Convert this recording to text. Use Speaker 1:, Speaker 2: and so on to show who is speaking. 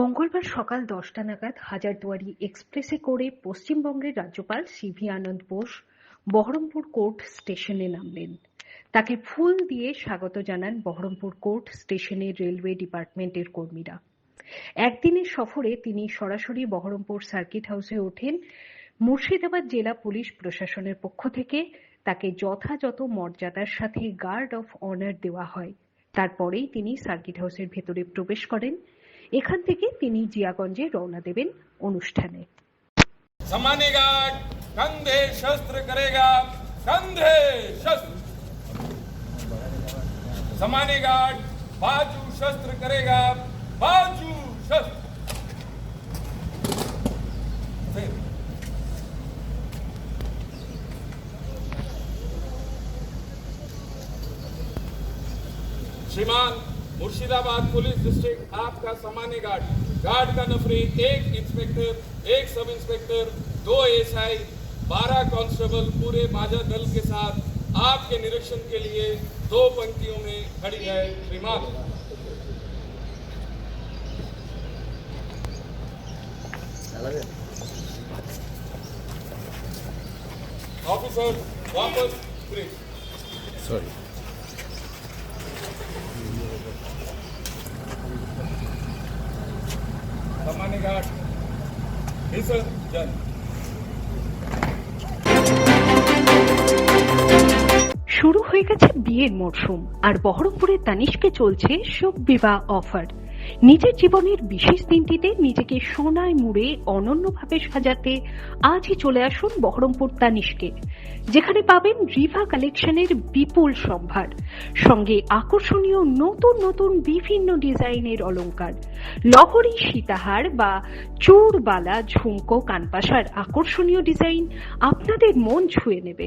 Speaker 1: মঙ্গলবার সকাল দশটা নাগাদ হাজারদুয়ারি এক্সপ্রেসে করে পশ্চিমবঙ্গের রাজ্যপাল সিভি আনন্দ বোস বহরমপুর কোর্ট স্টেশনে নামলেন। তাকে ফুল দিয়ে স্বাগত জানান বহরমপুর কোর্ট স্টেশনের রেলওয়ে ডিপার্টমেন্টের কর্মীরা। একদিনের সফরে তিনি সরাসরি বহরমপুর সার্কিট হাউসে ওঠেন। মুর্শিদাবাদ জেলা পুলিশ প্রশাসনের পক্ষ থেকে তাকে যথাযথ মর্যাদার সাথে গার্ড অফ অনার দেওয়া হয়। তারপরেই তিনি সার্কিট হাউসের ভেতরে প্রবেশ করেন। এখান থেকে তিনি জিয়াগঞ্জে রওনা দেবেন অনুষ্ঠানে
Speaker 2: सामान्य गार्ड कंधे शस्त्र करेगा कंधे शस्त्र सामान्य गार्ड बाजू शस्त्र करेगा बाजू शस्त्र फिर श्रीमान मुर्शिदाबाद पुलिस डिस्ट्रिक्ट आपका सामान्य गार्ड। गार्ड का नफरी एक इंस्पेक्टर एक सब इंस्पेक्टर दो एसआई बारह कांस्टेबल पूरे बाजा दल के साथ आपके निरीक्षण के लिए दो पंक्तियों में खड़ी है श्रीमान ऑफिसर वापस
Speaker 3: सॉरी
Speaker 2: that a journey.
Speaker 1: শুরু হয়ে গেছে বিয়ের মরশুম, আর বহরমপুরের তানিশকে চলছে শোক বিবাহ অফার নিজের জীবনের বিশেষ দিনটিতে নিজেকে সোনায় মুড়ে অনন্যভাবে সাজাতে আজই চলে আসুন বহরমপুর তানিশকে, যেখানে পাবেন রিভা কালেকশনের বিপুল সম্ভার, সঙ্গে আকর্ষণীয় নতুন নতুন বিভিন্ন ডিজাইনের অলংকার, লহরী সীতাহার বা চূড়বালা, ঝুমকো, কানপাশার আকর্ষণীয় ডিজাইন আপনাদের মন ছুঁয়ে নেবে।